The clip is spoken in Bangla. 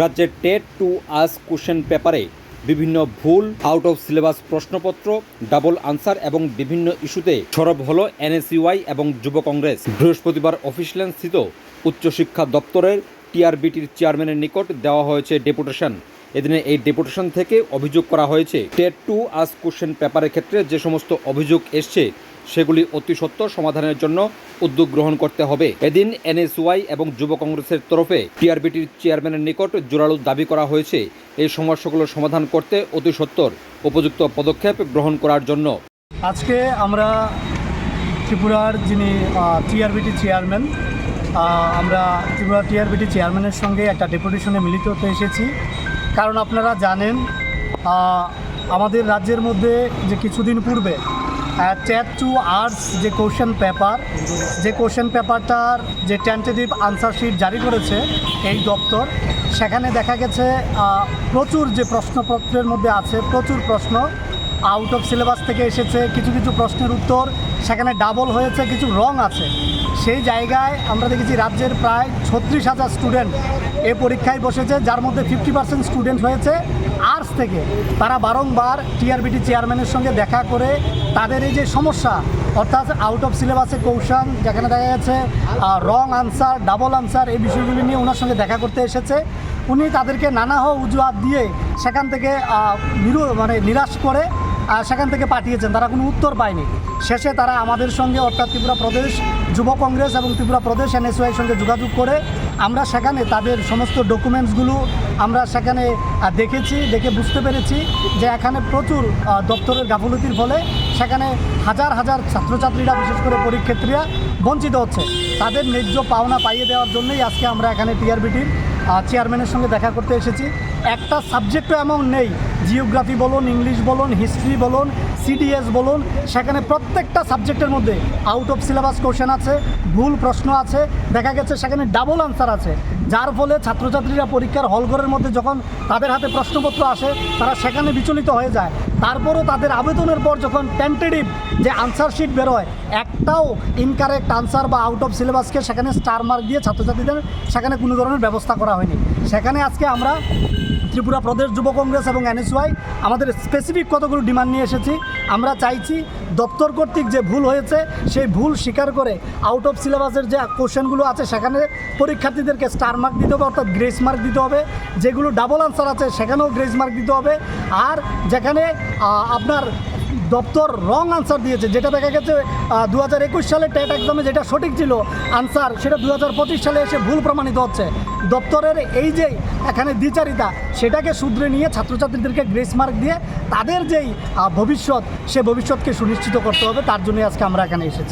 রাজ্যের টেট টু আস কোশ্চেন পেপারে বিভিন্ন ভুল আউট অফ সিলেবাস প্রশ্নপত্র ডাবল আনসার এবং বিভিন্ন ইস্যুতে সরব হলো এনএসইউআই এবং যুব কংগ্রেস। বৃহস্পতিবার অফিসল্যান্ড স্থিত উচ্চশিক্ষা দপ্তরের টিআরবিটির চেয়ারম্যানের নিকট দেওয়া হয়েছে ডেপুটেশন। এদিনে এই ডেপুটেশন থেকে অভিযোগ করা হয়েছে, টেট টু আস কোশ্চেন পেপারের ক্ষেত্রে যে সমস্ত অভিযোগ এসছে সেগুলি অতি সত্ত্বর সমাধানের জন্য উদ্যোগ গ্রহণ করতে হবে। এদিন এনএসওয়াই এবং যুব কংগ্রেসের তরফে টিআরবিটির চেয়ারম্যানের নিকট জোরালো দাবি করা হয়েছে। এই সমস্যাগুলো সমাধান করতে অতি সত্ত্বর উপযুক্ত পদক্ষেপ গ্রহণ করার জন্য। আজকে আমরা ত্রিপুরার যিনি টিআরবিটি চেয়ারম্যান আমরা ত্রিপুরা টিআরবিটি চেয়ারম্যানের সঙ্গে একটা ডেপুটেশনে মিলিত হতে এসেছি। কারণ আপনারা জানেন আমাদের রাজ্যের মধ্যে যে কিছুদিন পূর্বে চ্যাট টু আর্টস যে কোশ্চেন পেপার যে কোশ্চেন পেপারটার যে টেন্টেটিভ আনসার শিট জারি করেছে এই দপ্তর, সেখানে দেখা গেছে প্রচুর যে প্রশ্নপত্রের মধ্যে আছে, প্রচুর প্রশ্ন আউট অফ সিলেবাস থেকে এসেছে, কিছু কিছু প্রশ্নের উত্তর, সেখানে ডাবল হয়েছে, কিছু রং আছে। সেই জায়গায় আমরা দেখেছি রাজ্যের প্রায় ছত্রিশ হাজার স্টুডেন্ট এ পরীক্ষায় বসেছে, যার মধ্যে ফিফটি পার্সেন্ট স্টুডেন্ট হয়েছে। আর্টস থেকে তারা বারংবার টিআরবিটি চেয়ারম্যানের সঙ্গে দেখা করে তাদের এই যে সমস্যা, অর্থাৎ আউট অফ সিলেবাসে কৌশল, যেখানে দেখা যাচ্ছে রং আনসার ডাবল আনসার এই বিষয়গুলি নিয়ে ওনার সঙ্গে দেখা করতে এসেছে। উনি তাদেরকে নানা হ উজুয়াত দিয়ে সেখান থেকে নিরু মানে নিরাশ করে সেখান থেকে পাঠিয়েছেন। তারা কোনো উত্তর পায়নি। শেষে তারা আমাদের সঙ্গে, অর্থাৎ ত্রিপুরা প্রদেশ যুব কংগ্রেস এবং ত্রিপুরা প্রদেশ এনএসওয়াইয়ের সঙ্গে যোগাযোগ করে আমরা সেখানে তাদের সমস্ত ডকুমেন্টসগুলো আমরা সেখানে দেখেছি, দেখে বুঝতে পেরেছি যে এখানে প্রচুর দপ্তরের গাফলতির ফলে সেখানে হাজার হাজার ছাত্রছাত্রীরা, বিশেষ করে পরীক্ষার্থীরা বঞ্চিত হচ্ছে। তাদের ন্যায্য পাওনা পাইয়ে দেওয়ার জন্যই আজকে আমরা এখানে টিআরবিটির চেয়ারম্যানের সঙ্গে দেখা করতে এসেছি। একটা সাবজেক্টও এমন নেই। জিওগ্রাফি বলুন, ইংলিশ বলুন, হিস্ট্রি বলুন, সিডিএস বলুন, সেখানে প্রত্যেকটা সাবজেক্টের মধ্যে আউট অফ সিলেবাস কোশ্চেন আছে, ভুল প্রশ্ন আছে, দেখা গেছে সেখানে ডাবল আনসার আছে। যার ফলে ছাত্রছাত্রীরা পরীক্ষার হলঘরের মধ্যে যখন তাদের হাতে প্রশ্নপত্র আসে, তারা সেখানে বিচলিত হয়ে যায়। তারপরও তাদের আবেদনের পর যখন টেন্টেটিভ যে আনসার শিট বেরোয়, একটাও ইনকারেক্ট আনসার বা আউট অফ সিলেবাসকে সেখানে স্টার মার্ক দিয়ে ছাত্রছাত্রীদের সেখানে কোনো ধরনের ব্যবস্থা করা হয়নি। সেখানে আজকে আমরা ত্রিপুরা প্রদেশ যুব কংগ্রেস এবং এনএসওয়াই, আমাদের স্পেসিফিক কতগুলো ডিমান্ড নিয়ে এসেছি, আমরা চাইছি দপ্তর কর্তৃক যে ভুল হয়েছে, সেই ভুল স্বীকার করে আউট অফ সিলেবাসের যে কোশ্চেনগুলো আছে, সেখানে পরীক্ষার্থীদেরকে স্টার মার্ক দিতে হবে, অর্থাৎ গ্রেস মার্ক দিতে হবে। যেগুলো ডাবল আনসার আছে, সেখানেও গ্রেস মার্ক দিতে হবে। আর যেখানে আপনার দপ্তর রং আনসার দিয়েছে, যেটা দেখা গেছে দু হাজার একুশ সালে টেট এক্সামে যেটা সঠিক ছিল আনসার সেটা দু হাজার পঁচিশ সালে এসে ভুল প্রমাণিত হচ্ছে। দপ্তরের এই যে এখানে দ্বিচারিতা, সেটাকে শুধরে নিয়ে ছাত্রছাত্রীদেরকে গ্রেস মার্ক দিয়ে তাদের যেই ভবিষ্যৎ, সে ভবিষ্যৎকে সুনিশ্চিত করতে হবে, তার জন্য আজকে আমরা এখানে এসেছি।